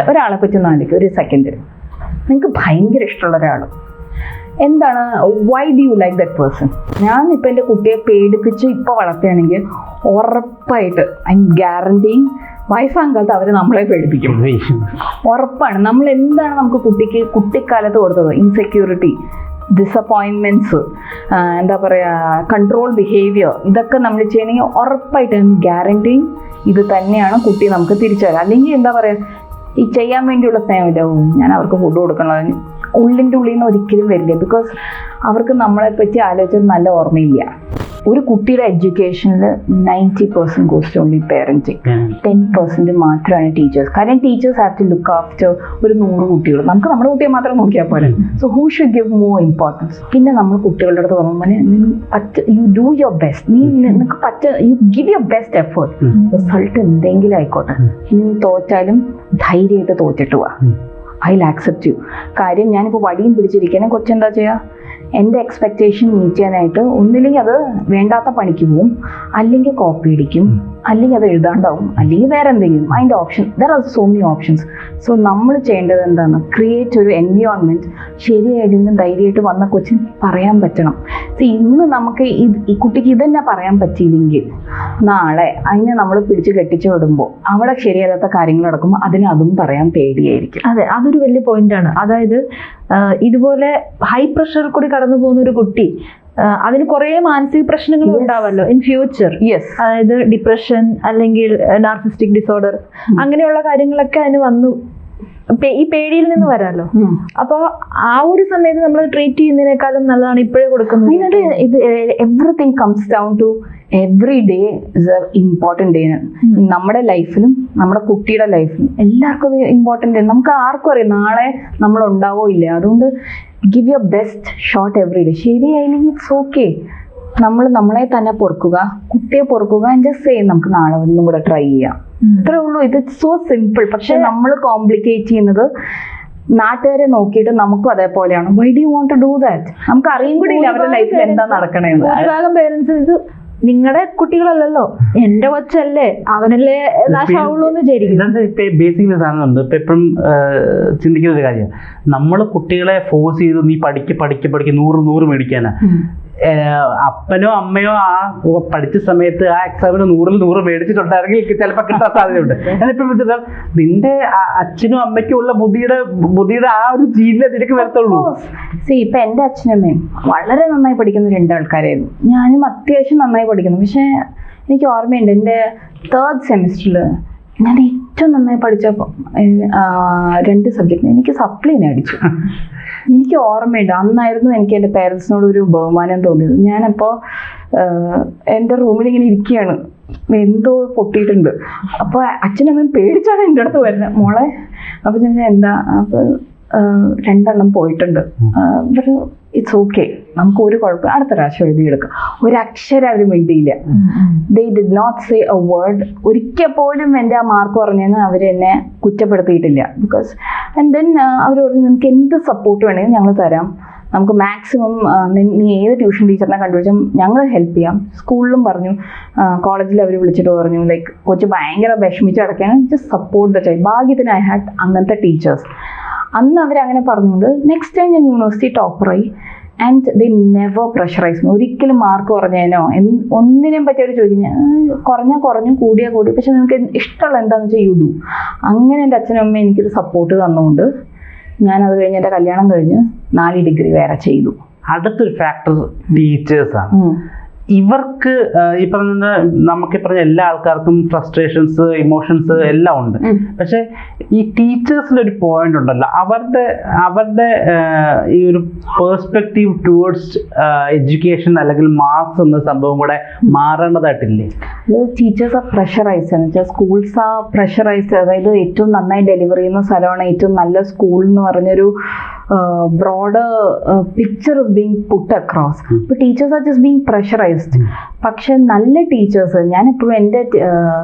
ഒരാളെ പറ്റി ഒന്ന് ആലോചിക്കുക ഒരു സെക്കൻഡ് നിങ്ങൾക്ക് ഭയങ്കര ഇഷ്ടമുള്ള ഒരാൾ എന്താണ് why do you like that person ഞാൻ ഇപ്പം എന്റെ കുട്ടിയെ പേടിപ്പിച്ച് ഇപ്പോൾ വളർത്തുകയാണെങ്കിൽ ഉറപ്പായിട്ട് ഐ എം ഗ്യാരണ്ടിങ് വയസ്സാകാലത്ത് അവർ നമ്മളെ പേടിപ്പിക്കും. ഉറപ്പാണ്. നമ്മൾ എന്താണ് നമുക്ക് കുട്ടിക്ക് കുട്ടിക്കാലത്ത് കൊടുത്തത്? ഇൻസെക്യൂരിറ്റി ഡിസപ്പോയിൻമെന്റ്സ് എന്താ പറയുക കൺട്രോൾ ബിഹേവിയർ ഇതൊക്കെ നമ്മൾ ചെയ്യണമെങ്കിൽ ഉറപ്പായിട്ട് ഗ്യാരണ്ടി ഇത് തന്നെയാണ് കുട്ടി നമുക്ക് തിരിച്ചു തരാം. അല്ലെങ്കിൽ എന്താ പറയുക ഈ ചെയ്യാൻ വേണ്ടിയുള്ള സ്നേഹമില്ല ഞാൻ അവർക്ക് ഫുഡ് കൊടുക്കണം. ഉള്ളിന്റെ ഉള്ളിൽ നിന്ന് ഒരിക്കലും വരില്ല. ബിക്കോസ് അവർക്ക് നമ്മളെ പറ്റി ആലോചിച്ചത് നല്ല ഓർമ്മയില്ല. ഒരു കുട്ടിയുടെ എഡ്യൂക്കേഷനിൽ ninety percent cost only parenting ten percent മാത്രമാണ് ടീച്ചേഴ്സ് കാരണം teachers have to look after ഒരു നൂറ് കുട്ടികൾ നമുക്ക് നമ്മുടെ കുട്ടിയെ മാത്രം നോക്കിയാൽ പോലെ so who should give more importance പിന്നെ നമ്മൾ കുട്ടികളുടെ അടുത്ത് പറഞ്ഞു പറ്റ് യു ഡു യുവർ ബെസ്റ്റ് നീ നിനക്ക് പറ്റ you give your best effort result എന്തെങ്കിലും ആയിക്കോട്ടെ. നീ തോറ്റാലും ധൈര്യമായിട്ട് തോറ്റിട്ട് പോവാ ഐ ആക്സെപ്റ്റ് യു കാര്യം ഞാനിപ്പോൾ വടിയും പിടിച്ചിരിക്കണേ കൊച്ചെന്താ ചെയ്യുക എന്റെ എക്സ്പെക്റ്റേഷൻ മീറ്റ് ചെയ്യാനായിട്ട് ഒന്നില്ലെങ്കിൽ അത് വേണ്ടാത്ത പണിക്ക് പോവും. അല്ലെങ്കിൽ കോപ്പി അടിക്കും. അല്ലെങ്കിൽ അത് എഴുതാണ്ടാവും. അല്ലെങ്കിൽ വേറെ എന്തെങ്കിലും അതിന്റെ option there are so many options so നമ്മൾ ചെയ്യേണ്ടത് എന്താണ്? ക്രിയേറ്റ് ഒരു എൻവിയോൺമെന്റ് ശരിയായിട്ട് ധൈര്യമായിട്ട് വന്ന കൊച്ചിന് പറയാൻ പറ്റണം. സോ ഇന്ന് നമുക്ക് ഇത് ഈ കുട്ടിക്ക് ഇതന്നെ പറയാൻ പറ്റിയില്ലെങ്കിൽ നാളെ അതിനെ നമ്മൾ പിടിച്ച് കെട്ടിച്ചു വിടുമ്പോൾ അവിടെ ശരിയല്ലാത്ത കാര്യങ്ങൾ നടക്കുമ്പോൾ അതിന് അതും പറയാൻ പേടിയായിരിക്കും. അതെ അതൊരു വലിയ പോയിന്റാണ് അതായത് ഇതുപോലെ ഹൈ പ്രഷർ കൂടി കടന്നു പോകുന്ന ഒരു കുട്ടി അതിന് കുറേ മാനസിക പ്രശ്നങ്ങൾ ഉണ്ടാവല്ലോ. ഇൻ ഫ്യൂച്ചർ യെസ് അതായത് ഡിപ്രഷൻ അല്ലെങ്കിൽ നാർസിസ്റ്റിക് ഡിസോർഡർ അങ്ങനെയുള്ള കാര്യങ്ങളൊക്കെ അതിന് വന്നു. ഈ പേടിയിൽ നിന്ന് വരാമല്ലോ അപ്പൊ ആ ഒരു സമയത്ത് നമ്മൾ ട്രീറ്റ് ചെയ്യുന്നതിനേക്കാളും നല്ലതാണ് ഇപ്പോഴേ കൊടുക്കുന്നത്. അതിനൊരു ഇത് everything comes down to every day is a important day നമ്മുടെ ലൈഫിലും നമ്മുടെ കുട്ടിയുടെ ലൈഫിലും എല്ലാവർക്കും അത് ഇമ്പോർട്ടന്റ് നമുക്ക് ആർക്കും അറിയാം നാളെ നമ്മൾ ഉണ്ടാവോ ഇല്ല? അതുകൊണ്ട് give your best shot every day ശരിയായില്ലെങ്കിൽ it's okay നമ്മൾ നമ്മളെ തന്നെ പൊറുക്കുക കുട്ടിയെ പൊറുക്കുക ആൻഡ് ജസ്റ്റ് സെയിം നമുക്ക് നാളെ ഒന്നും കൂടെ ട്രൈ ചെയ്യാം. ഇത്രേ ഉള്ളൂ. ഇത് സോ സിമ്പിൾ പക്ഷെ നമ്മൾ കോംപ്ലിക്കേറ്റ് ചെയ്യുന്നത് നാട്ടുകാരെ നോക്കിയിട്ട് നമുക്കും അതേപോലെയാണ്. Why do want to do that നമുക്ക് അറിയും കൂടി ഇല്ല അവരുടെ ലൈഫിൽ എന്താ നടക്കണേന്ന്. ഭൂരിഭാഗം പേരൻസ് ഇത് നിങ്ങളുടെ കുട്ടികളല്ലല്ലോ. എന്റെ കൊച്ചല്ലേ. അവനല്ലേ നാശാവുള്ളൂ എന്ന് വിചാരിക്കും ഇപ്പൊ ബേസിക്കലി സാധനമുണ്ട്. ഇപ്പൊ എപ്പോഴും ചിന്തിക്കുന്ന ഒരു കാര്യം. നമ്മൾ കുട്ടികളെ ഫോഴ്സ് ചെയ്ത് നീ പഠിക്ക് പഠിക്ക് പഠിക്ക് നൂറ് നൂറ് മേടിക്കാനാ. അപ്പനോ അമ്മയോ ആ പഠിച്ച സമയത്ത് ആ എക്സാമിന് നൂറിൽ നൂറ് മേടിച്ചിട്ടുണ്ടായിരുന്നെങ്കിൽ ചിലപ്പോൾ കിട്ടാൻ സാധ്യതയുണ്ട്. ഞാനിപ്പോൾ വെച്ചിട്ട് നിന്റെ അച്ഛനും അമ്മയ്ക്കും ഉള്ള ബുദ്ധിയുടെ ബുദ്ധിയുടെ ആ ഒരു ജീനിലെ നിനക്ക് വരത്തുള്ളൂ. സി ഇപ്പൊ എന്റെ അച്ഛനമ്മയും വളരെ നന്നായി പഠിക്കുന്ന രണ്ട് ആൾക്കാരായിരുന്നു. ഞാനും അത്യാവശ്യം നന്നായി പഠിക്കുന്നു. പക്ഷെ എനിക്ക് ഓർമ്മയുണ്ട് എന്റെ തേർഡ് സെമിസ്റ്ററിൽ ഞാൻ ഏറ്റവും നന്നായി പഠിച്ചപ്പോൾ രണ്ട് സബ്ജക്റ്റ് എനിക്ക് സപ്ലൈനെ അടിച്ചു. എനിക്ക് ഓർമ്മയുണ്ട് അന്നായിരുന്നു എനിക്ക് എന്റെ പേരൻസിനോട് ഒരു ബഹുമാനം തോന്നിയത്. ഞാനപ്പോൾ എന്റെ റൂമിൽ ഇങ്ങനെ ഇരിക്കുകയാണ് എന്തോ പൊട്ടിയിട്ടുണ്ട്. അപ്പോൾ അച്ഛനമ്മയും പേടിച്ചാണ് എന്റെ അടുത്ത് വരുന്നത്. മോളെ അപ്പോൾ ഞാൻ എന്താ അപ്പോൾ രണ്ടെണ്ണം പോയിട്ടുണ്ട്. ഒരു ഇറ്റ്സ് ഓക്കെ നമുക്ക് ഒരു കുഴപ്പം അടുത്ത പ്രാവശ്യം എഴുതിയെടുക്കാം. ഒരു അക്ഷരം അവർ മിണ്ടിയില്ല they did not say a word ഒരിക്കൽ പോലും എന്റെ ആ മാർക്ക് പറഞ്ഞെന്ന് അവർ എന്നെ കുറ്റപ്പെടുത്തിയിട്ടില്ല. ബിക്കോസ് ആൻഡ് ദെൻ അവർ പറഞ്ഞു നിനക്ക് എന്ത് സപ്പോർട്ട് വേണമെങ്കിലും ഞങ്ങൾ തരാം. നമുക്ക് മാക്സിമം നീ ഏത് ട്യൂഷൻ ടീച്ചറിനെ കണ്ടുപിടിച്ചാൽ ഞങ്ങൾ ഹെൽപ്പ് ചെയ്യാം. സ്കൂളിലും പറഞ്ഞു. കോളേജിൽ അവർ വിളിച്ചിട്ട് പറഞ്ഞു ലൈക്ക് കൊച്ചു ഭയങ്കര വിഷമിച്ച് കിടക്കുകയാണ്. ജസ്റ്റ് സപ്പോർട്ട് ദ ചൈൽഡ് ഭാഗ്യത്തിന് ഐ ഹാഡ് അങ്ങനത്തെ ടീച്ചേഴ്സ് അന്ന് അവരങ്ങനെ പറഞ്ഞുകൊണ്ട് നെക്സ്റ്റ് ടൈം ഞാൻ യൂണിവേഴ്സിറ്റി ടോപ്പറായി ആൻഡ് ദേ നെവർ പ്രഷറൈസ് ഒരിക്കലും മാർക്ക് കുറഞ്ഞതിനോ എന്ത് ഒന്നിനെയും പറ്റി അവർ ചോദിക്കുന്നത് കുറഞ്ഞാൽ കുറഞ്ഞു കൂടിയാൽ കൂടി. പക്ഷെ നിങ്ങൾക്ക് ഇഷ്ടമുള്ള എന്താണെന്ന് വെച്ചാൽ യു ഡു അങ്ങനെ എന്റെ അച്ഛനും അമ്മയും എനിക്കൊരു സപ്പോർട്ട് തന്നുകൊണ്ട് ഞാൻ അത് കഴിഞ്ഞ് എന്റെ കല്യാണം കഴിഞ്ഞ് നാല് ഡിഗ്രി വേറെ ചെയ്തു. അടുത്തൊരു ഫാക്ടർ ടീച്ചേഴ്സാണ്. ഇവർക്ക് ഈ പറഞ്ഞ നമുക്ക് പറഞ്ഞ എല്ലാ ആൾക്കാർക്കും ഫ്രസ്ട്രേഷൻസ് ഇമോഷൻസ് എല്ലാം ഉണ്ട്. പക്ഷെ ഈ ടീച്ചേഴ്സിന്റെ ഒരു പോയിന്റ് ഉണ്ടല്ലോ. അവരുടെ അവരുടെ ഈ ഒരു പേഴ്സ്പെക്റ്റീവ് ടുവേർഡ്സ് എഡ്യൂക്കേഷൻ അല്ലെങ്കിൽ മാർക്സ് എന്ന സംഭവം കൂടെ മാറേണ്ടതായിട്ടില്ലേ? ടീച്ചേഴ്സ് ആ പ്രഷറൈസ് എന്ന് വെച്ചാൽ സ്കൂൾസ് ആ പ്രഷറൈസ് അതായത് ഏറ്റവും നന്നായി ഡെലിവർ ചെയ്യുന്ന സ്ഥലമാണ് ഏറ്റവും നല്ല സ്കൂൾ എന്ന് പറഞ്ഞൊരു broad picture is being put across ഇപ്പോൾ teachers are just being pressurised പക്ഷെ നല്ല ടീച്ചേഴ്സ് ഞാൻ എപ്പോഴും എന്റെ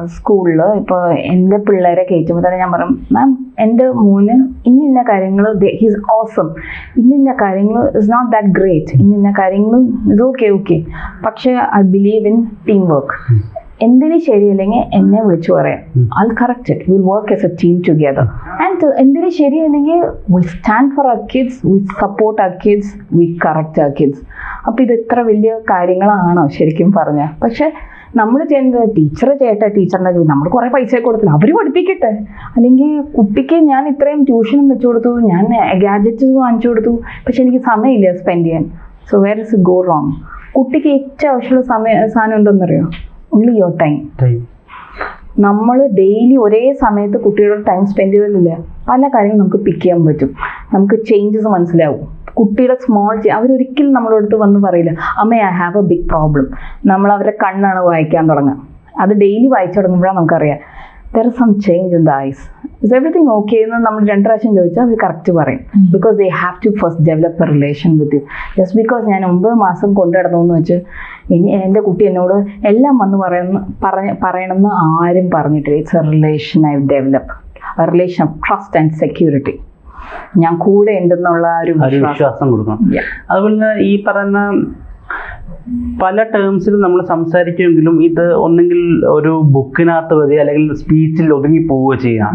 സ്കൂളിൽ ഇപ്പോൾ എന്റെ പിള്ളേരെ കയറ്റുമ്പോൾ തന്നെ ഞാൻ പറയും മാം എന്റെ മോന് ഇന്ന ഇന്ന കാര്യങ്ങൾ ഹിസ് ഓസം ഇന്ന ഇന്ന കാര്യങ്ങൾ ഇസ് നോട്ട് ദാറ്റ് ഗ്രേറ്റ് ഇന്ന ഇന്ന കാര്യങ്ങൾ ഇത് ഓക്കെ ഓക്കെ പക്ഷേ I believe in team work എന്തിനു ശരിയില്ലെങ്കിൽ എന്നെ വിളിച്ചു പറയാം. I correct it will work as a team team and എന്തിനു ശരിയല്ലെങ്കിൽ we stand for our kids, we support our kids, we correct our kids. അപ്പോൾ ഇത് ഇത്ര വലിയ കാര്യങ്ങളാണോ ശരിക്കും പറഞ്ഞ? പക്ഷെ നമ്മൾ ചെയ്യുന്നത് ടീച്ചർ ചെയ്യട്ടെ ടീച്ചറിന്റെ ജോലി. നമ്മൾ കുറേ പൈസ കൊടുത്തില്ല. അവർ പഠിപ്പിക്കട്ടെ. അല്ലെങ്കിൽ കുട്ടിക്ക് ഞാൻ ഇത്രയും ട്യൂഷനും വെച്ചു കൊടുത്തു ഞാൻ ഗാഡ്ജറ്റ്സ് വാങ്ങിച്ചു കൊടുത്തു. പക്ഷെ എനിക്ക് സമയമില്ല സ്പെൻഡ് ചെയ്യാൻ. So where is go wrong കുട്ടിക്ക് ഏറ്റവും ആവശ്യമുള്ള സമയ സാധനം എന്തെന്നറിയോ? ഓൺലി യുവർ ടൈം നമ്മൾ ഡെയിലി ഒരേ സമയത്ത് കുട്ടികളുടെ ടൈം സ്പെൻഡ് ചെയ്തില്ല പല കാര്യങ്ങളും നമുക്ക് പിക്ക് ചെയ്യാൻ പറ്റും. നമുക്ക് ചേഞ്ചസ് മനസ്സിലാവും. കുട്ടിയുടെ സ്മോൾ അവരൊരിക്കലും നമ്മളുടെ അടുത്ത് വന്ന് പറയില്ല. അമ്മ I have a big problem നമ്മൾ അവരുടെ കണ്ണാണ് വായിക്കാൻ തുടങ്ങുക. അത് ഡെയിലി വായിച്ചു തുടങ്ങുമ്പോഴാണ് നമുക്കറിയാം. There is some change in the eyes is everything okay എന്ന് നമ്മൾ രണ്ട് പ്രാവശ്യം ചോദിച്ചാൽ അവർ കറക്റ്റ് പറയും. Because they have to first develop a relation with you just because ഞാൻ ഒമ്പത് മാസം കൊണ്ടുനടന്നു എന്ന് വെച്ച് ഇനി എന്റെ കുട്ടി എന്നോട് എല്ലാം വന്ന് പറയുന്ന പറഞ്ഞ പറയണമെന്ന് ആരും പറഞ്ഞിട്ടില്ല. It's a relation I develop a relation of trust and security ഞാൻ കൂടെ ഉണ്ടെന്നുള്ള ഒരു വിശ്വാസം. കൊടുക്കണം. അതുപോലെ ഈ പറയുന്ന പല ടേംസിലും നമ്മൾ സംസാരിക്കുമെങ്കിലും ഇത് ഒന്നെങ്കിൽ ഒരു ബുക്കിനകത്ത് വരിക അല്ലെങ്കിൽ സ്പീച്ചിൽ ഒതുങ്ങി പോവുക ചെയ്യാം.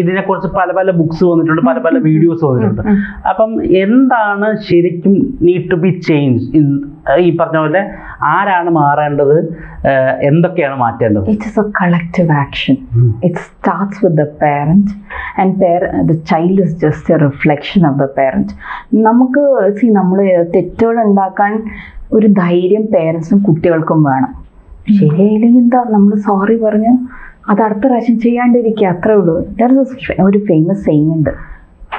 ഇതിനെക്കുറിച്ച് പല പല ബുക്സ് വന്നിട്ടുണ്ട് പല പല വീഡിയോസ് വന്നിട്ടുണ്ട്. അപ്പം എന്താണ് ശരിക്കും നീഡ് ടു ബി ചേഞ്ച് ഈ പറഞ്ഞ പോലെ ആരാണ് മാറേണ്ടത്? എന്തൊക്കെയാണ് മാറ്റേണ്ടത്? It's a collective action it starts with the parent and parent, the child the just a reflection of the the നമുക്ക് സി നമ്മൾ തെറ്റുകൾ ഉണ്ടാക്കാൻ ഒരു ധൈര്യം പേരൻസും കുട്ടികൾക്കും വേണം. ശരിയായില്ലെങ്കിൽ എന്താ? നമ്മൾ സോറി പറഞ്ഞ് അത് അടുത്ത പ്രാവശ്യം ചെയ്യാണ്ടിരിക്കുക അത്രേ ഉള്ളൂ. ദർ ഇസ് ഒരു ഫേമസ് സെയിങ് ഉണ്ട്.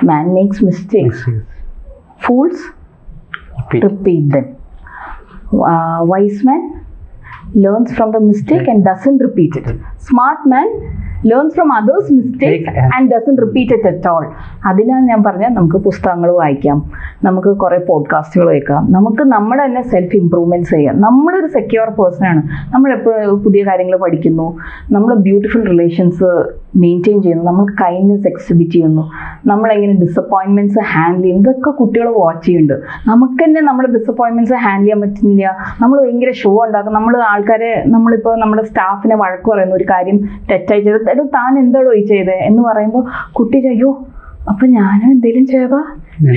Man makes mistakes fools repeat them. Uh, wise man learns from the mistake and doesn't repeat it. Smart man learns from others mistakes and and repeat it at all all. അതിനാണ് ഞാൻ പറഞ്ഞത്. നമുക്ക് പുസ്തകങ്ങൾ വായിക്കാം. നമുക്ക് കുറേ പോഡ്കാസ്റ്റുകൾ കേൾക്കാം. നമുക്ക് നമ്മുടെ തന്നെ സെൽഫ് ഇമ്പ്രൂവ്മെന്റ്സ് ചെയ്യാം. നമ്മളൊരു സെക്യൂർ പേഴ്സണാണ് നമ്മൾ എപ്പോഴും പുതിയ കാര്യങ്ങൾ പഠിക്കുന്നു. നമ്മൾ ബ്യൂട്ടിഫുൾ റിലേഷൻസ് മെയിന്റെയിൻ ചെയ്യുന്നു. നമ്മൾ കൈൻഡ്നെസ് എക്സിബിറ്റ് ചെയ്യുന്നു. നമ്മളെങ്ങനെ ഡിസപ്പോയിൻമെന്റ്സ് ഹാൻഡിൽ ചെയ്യുന്നു. ഇതൊക്കെ കുട്ടികൾ വാച്ച് ചെയ്യുന്നുണ്ട്. നമുക്ക് തന്നെ നമ്മുടെ ഡിസപ്പോയിൻമെന്റ്സ് ഹാൻഡിൽ ചെയ്യാൻ പറ്റുന്നില്ല. നമ്മൾ ഭയങ്കര ഷോ ഉണ്ടാക്കും. നമ്മൾ ആൾക്കാരെ നമ്മളിപ്പോൾ നമ്മുടെ സ്റ്റാഫിനെ വഴക്ക് പറയുന്ന. ഒരു കാര്യം തെറ്റായി ചെയ്ത് എടോ താൻ എന്താടോ ഈ ചെയ്തത് എന്ന് പറയുമ്പോൾ കുട്ടി അയ്യോ അപ്പൊ ഞാനും എന്തെങ്കിലും ചെയ്താ?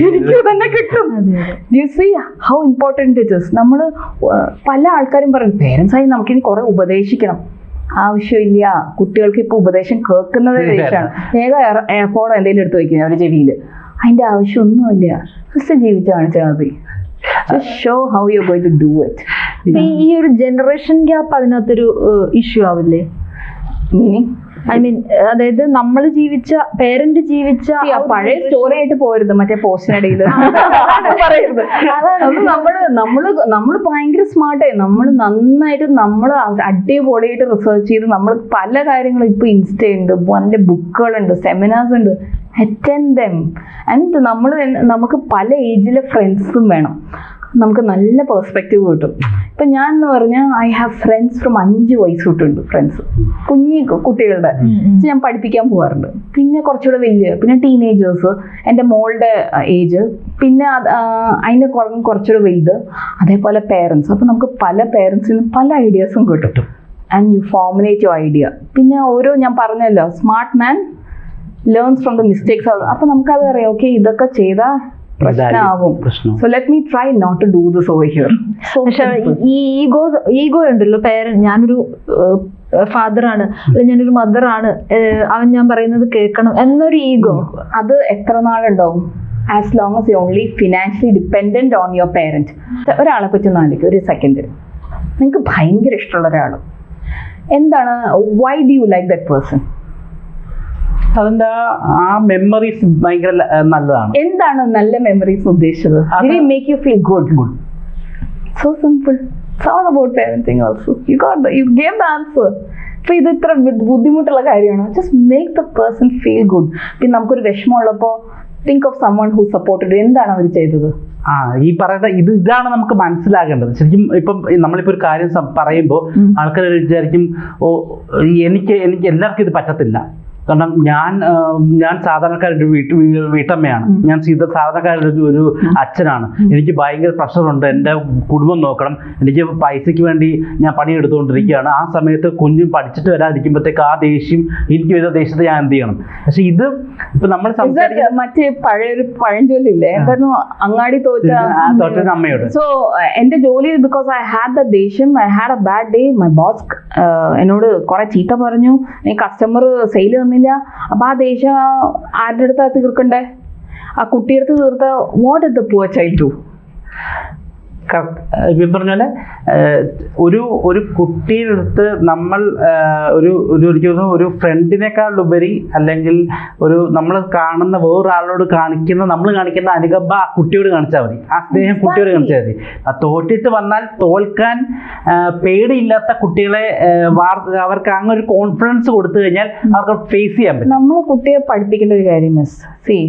എനിക്ക് തന്നെ കിട്ടും. You see how important it is നമ്മൾ പല ആൾക്കാരും പറയും പേരൻസ് ആയി നമുക്കിനി കുറെ ഉപദേശിക്കണം. ആവശ്യമില്ല. കുട്ടികൾക്ക് ഇപ്പൊ ഉപദേശം കേൾക്കുന്നത് ദേഷ്യമാണ് വേഗം എയർപോർട്ട് എന്തെങ്കിലും എടുത്ത് വെക്കുന്നത് അവരുടെ ചെവിയിൽ അതിന്റെ ആവശ്യമൊന്നുമില്ല. ജസ്റ്റ് ജീവിച്ചു കാണിച്ചാൽ മതി. Show how you going to do it ഈ ഒരു ജനറേഷൻ ഗ്യാപ്പ് അതിനകത്തൊരു ഇഷ്യൂ ആവില്ലേ? മീനിങ് ഐ മീൻ അതായത് നമ്മൾ ജീവിച്ച പേരന്റ് ജീവിച്ച പഴയ സ്റ്റോറി ആയിട്ട് പോരുത് മറ്റേ പോസ്റ്റിനിടയിൽ പറയരുത് നമ്മൾ നമ്മൾ നമ്മൾ ഭയങ്കര സ്മാർട്ടായി നമ്മൾ നന്നായിട്ട് നമ്മൾ അടിപൊളിയായിട്ട് റിസർച്ച് ചെയ്ത് നമ്മൾ പല കാര്യങ്ങളും ഇപ്പൊ ഇൻസ്റ്റ ഉണ്ട് നല്ല ബുക്കുകളുണ്ട് സെമിനാർസ് ഉണ്ട്. അറ്റൻഡ് ദം ആൻഡ് നമ്മൾ നമുക്ക് പല ഏജിലെ ഫ്രണ്ട്സും വേണം. നമുക്ക് നല്ല പെർസ്പെക്റ്റീവ് കിട്ടും. ഇപ്പം ഞാൻ എന്ന് പറഞ്ഞാൽ ഐ ഹാവ് ഫ്രണ്ട്സ് ഫ്രം അഞ്ച് വയസ്സ് തൊട്ടുണ്ട് ഫ്രണ്ട്സ് കുഞ്ഞി കുട്ടികളുടെ. ഞാൻ പഠിപ്പിക്കാൻ പോകാറുണ്ട് പിന്നെ കുറച്ചുകൂടെ വലിയ പിന്നെ ടീനേജേഴ്സ് എന്റെ മോളുടെ ഏജ് പിന്നെ അതിന്റെ കുറവ് കുറച്ചുകൂടെ വലുത്. അതേപോലെ പേരൻസ് അപ്പോൾ നമുക്ക് പല പേരൻസിൽ നിന്ന് പല ഐഡിയാസും കിട്ടും. And you formulate your idea പിന്നെ ഓരോ ഞാൻ പറഞ്ഞല്ലോ smart man learns from the mistakes അപ്പോൾ നമുക്കത് അറിയാം ഓക്കെ ഇതൊക്കെ ചെയ്താൽ പ്രശ്നമാവും so let me try not to do this over here പക്ഷെ ഈ ഈഗോ ഈഗോ ഉണ്ടല്ലോ പേരന്റ് ഞാനൊരു ഫാദറാണ് അല്ലെങ്കിൽ ഞാനൊരു മദറാണ് അവൻ ഞാൻ പറയുന്നത് കേൾക്കണം എന്നൊരു ഈഗോ. അത് എത്ര നാളുണ്ടാവും? As long as you only financially dependent on your parent ഒരാളെ പറ്റി നാലിക്ക് ഒരു സെക്കൻഡ് നിങ്ങൾക്ക് ഭയങ്കര ഇഷ്ടമുള്ള ഒരാൾ എന്താണ് why do you like that person അതിന്റെ ആ- മെമ്മറീസ് ഭയങ്കര നല്ലതാണ്. എന്താണ് നല്ല മെമ്മറീസ് ഉദ്ദേശിച്ചത്? Make you feel good good so simple all about parenting also you got you game the answer അപ്പോൾ ഇത് ഇത്ര ബുദ്ധിമുട്ടുള്ള കാര്യമാണ്. Just make the person feel good പിന്നെ നമുക്കൊരു വിഷമമുള്ളപ്പോൾ think of someone who supported എന്താണ് അവർ ചെയ്തത്? ആ ഈ പറയുന്ന ഇത് ഇതാണ് നമുക്ക് മനസ്സിലാകേണ്ടത്. ശരിക്കും ഇപ്പം നമ്മളിപ്പോൾ ഒരു കാര്യം സം- പറയുമ്പോൾ. ആൾക്കാർ വിചാരിക്കും ഓ എനിക്ക് എനിക്ക് എല്ലാവർക്കും ഇത് പറ്റത്തില്ല. കാരണം ഞാൻ ഞാൻ സാധാരണക്കാരുടെ വീട്ട് വീട്ടമ്മയാണ്. ഞാൻ സീത സാധാരണക്കാരുടെ ഒരു- അച്ഛനാണ്. എനിക്ക് ഭയങ്കര പ്രഷറുണ്ട് എന്റെ കുടുംബം നോക്കണം. എനിക്ക് പൈസയ്ക്ക് വേണ്ടി ഞാൻ പണിയെടുത്തുകൊണ്ടിരിക്കുകയാണ് ആ സമയത്ത് കുഞ്ഞും പഠിച്ചിട്ട് വരാതിരിക്കുമ്പോഴത്തേക്ക് ആ ദേഷ്യം എനിക്ക് വരുന്ന ദേഷ്യത്തെ ഞാൻ എന്ത് ചെയ്യണം? പക്ഷെ ഇത് ഇപ്പൊ നമ്മൾ മറ്റേ പഴയൊരു പഴഞ്ചൊല്ലില്ലേ? എന്തായിരുന്നു? അങ്ങാടി തോറ്റ തൊട്ടത് അമ്മയോട്. സോ എന്റെ ജോലി ബിക്കോസ് ഐ ഹാഡ് ദ ദേഷ്യം I had a bad day my boss എന്നോട് കുറെ ചീത്ത പറഞ്ഞു. കസ്റ്റമർ സെയിൽ തന്നില്ല അപ്പൊ ആ ദേഷ്യം ആരുടെ അടുത്താ തീർക്കണ്ടേ? ആ കുട്ടിയെടുത്ത് തീർത്ത what is the poor child do പറഞ്ഞ പോലെ ഒരു ഒരു കുട്ടിയുടെ അടുത്ത് നമ്മൾ ഒരു ഒരു എനിക്ക് തോന്നുന്നു ഒരു ഫ്രണ്ടിനേക്കാളുപരി അല്ലെങ്കിൽ ഒരു നമ്മൾ കാണുന്ന വേറൊരാളോട് കാണിക്കുന്ന നമ്മൾ കാണിക്കുന്ന അനുകമ്പ ആ കുട്ടിയോട് കാണിച്ചാൽ മതി. ആ സ്നേഹം കുട്ടിയോട് കാണിച്ചാൽ മതി. ആ തോറ്റിട്ട് വന്നാൽ തോൽക്കാൻ പേടിയില്ലാത്ത കുട്ടികളെ അവർക്ക് അങ്ങനെ ഒരു കോൺഫിഡൻസ് കൊടുത്തു കഴിഞ്ഞാൽ അവർക്ക് ഫേസ് ചെയ്യാൻ പറ്റും. നമ്മൾ കുട്ടിയെ പഠിപ്പിക്കേണ്ട ഒരു കാര്യം miss see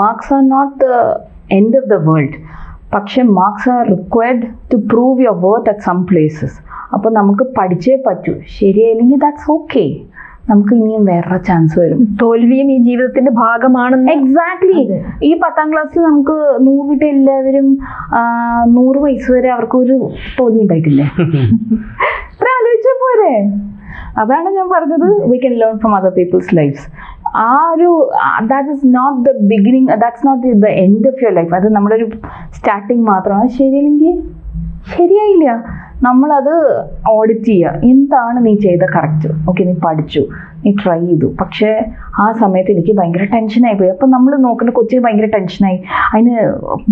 marks are not the end of the world പക്ഷെ marks are required to prove your worth at some places അപ്പോൾ നമുക്ക് പഠിച്ചേ പറ്റൂ. ശരിയായില്ലെങ്കിൽ ദാറ്റ്സ് ഓക്കെ നമുക്ക് ഇനിയും വേറെ ചാൻസ് വരും. തോൽവിയും ഈ ജീവിതത്തിന്റെ ഭാഗമാണെന്ന് എക്സാക്ട്ലി ഈ പത്താം ക്ലാസ്സിൽ നമുക്ക് നൂറ് കിട്ടിയ എല്ലാവരും നൂറ് വയസ്സ് വരെ അവർക്ക് ഒരു തോൽവി ഉണ്ടായിട്ടില്ലേ? ഇത്ര ആലോചിച്ചാൽ പോരെ. അതാണ് ഞാൻ പറഞ്ഞത്. We can learn from other people's lifes ആ ഒരു that is not the beginning that's not the end of your life അത് നമ്മുടെ ഒരു സ്റ്റാർട്ടിങ് മാത്രമാണ് ശരിയില്ലെങ്കിൽ ശരിയായില്ല. നമ്മളത് ഓഡിറ്റ് ചെയ്യുക. എന്താണ് നീ ചെയ്ത കറക്റ്റ് ഓക്കെ നീ പഠിച്ചു. നീ ട്രൈ ചെയ്തു. പക്ഷേ ആ സമയത്ത് എനിക്ക് ഭയങ്കര ടെൻഷനായി പോയി. അപ്പം നമ്മൾ നോക്കുന്ന കൊച്ചിന് ഭയങ്കര ടെൻഷനായി അതിന്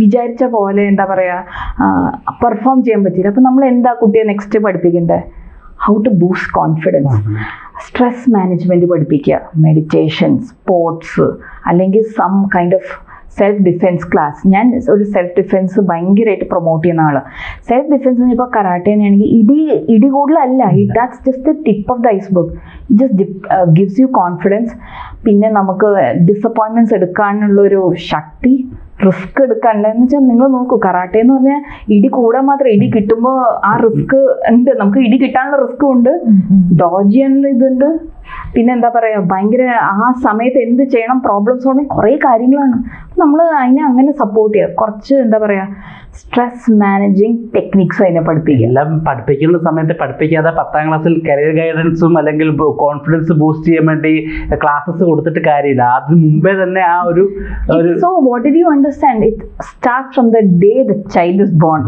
വിചാരിച്ച പോലെ എന്താ പറയുക പെർഫോം ചെയ്യാൻ പറ്റിയില്ല. അപ്പം നമ്മൾ എന്താ കുട്ടിയെ നെക്സ്റ്റ് പഠിപ്പിക്കേണ്ടത് how to boost confidence stress management പഠിപ്പിക്കുക. മെഡിറ്റേഷൻ സ്പോർട്സ് അല്ലെങ്കിൽ some kind of self defence class ഞാൻ ഒരു സെൽഫ് ഡിഫെൻസ് ഭയങ്കരമായിട്ട് പ്രൊമോട്ട് ചെയ്യുന്ന ആൾ. സെൽഫ് ഡിഫെൻസ് ഇപ്പോൾ കരാട്ടേനാണെങ്കിൽ ഇടി ഇടി കൂടുതലല്ല. That's just the tip of the iceberg just gives you confidence പിന്നെ നമുക്ക് ഡിസപ്പോയിൻമെന്റ്സ് എടുക്കാനുള്ളൊരു ശക്തി റിസ്ക് എടുക്കണ്ടെന്ന് വെച്ചാൽ നിങ്ങൾ നോക്കൂ കറാട്ടെ എന്ന് പറഞ്ഞാൽ ഇടി കൂടാൻ മാത്രം ഇടി കിട്ടുമ്പോൾ ആ റിസ്ക് ഉണ്ട്. നമുക്ക് ഇടി കിട്ടാനുള്ള റിസ്ക്കും ഉണ്ട്. ഡോജ് ചെയ്യാനുള്ള ഇതുണ്ട്. പിന്നെ എന്താ പറയാ ഭയങ്കര ആ സമയത്ത് എന്ത് ചെയ്യണം പ്രോബ്ലംസ് സോൾവിങ് കുറേ കാര്യങ്ങളാണ്. നമ്മൾ അതിനെ അങ്ങനെ സപ്പോർട്ട് ചെയ്യുക കുറച്ച് എന്താ പറയുക സ്ട്രെസ് മാനേജിങ് ടെക്നിക്സ് അതിനെ പഠിപ്പിക്കുക. എല്ലാം പഠിപ്പിക്കുന്ന സമയത്ത് പഠിപ്പിക്കാതെ പത്താം ക്ലാസ്സിൽ കരിയർ ഗൈഡൻസും അല്ലെങ്കിൽ കോൺഫിഡൻസ് ബൂസ്റ്റ് ചെയ്യാൻ വേണ്ടി ക്ലാസ്സസ് കൊടുത്തിട്ട് കാര്യമില്ല. അതിന് മുമ്പേ തന്നെ ആ ഒരു so what do you understand it start from the day the child is born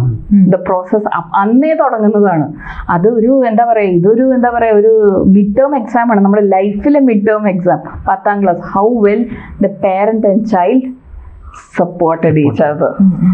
the process അന്നേ തുടങ്ങുന്നതാണ്. അത് ഒരു എന്താ പറയുക ഇതൊരു എന്താ പറയുക ഒരു മിഡ് ടേം എക്സാം ആണ്. നമ്മുടെ ലൈഫിലെ മിഡ് ടേം എക്സാം പത്താം class how well the parent and child supported each other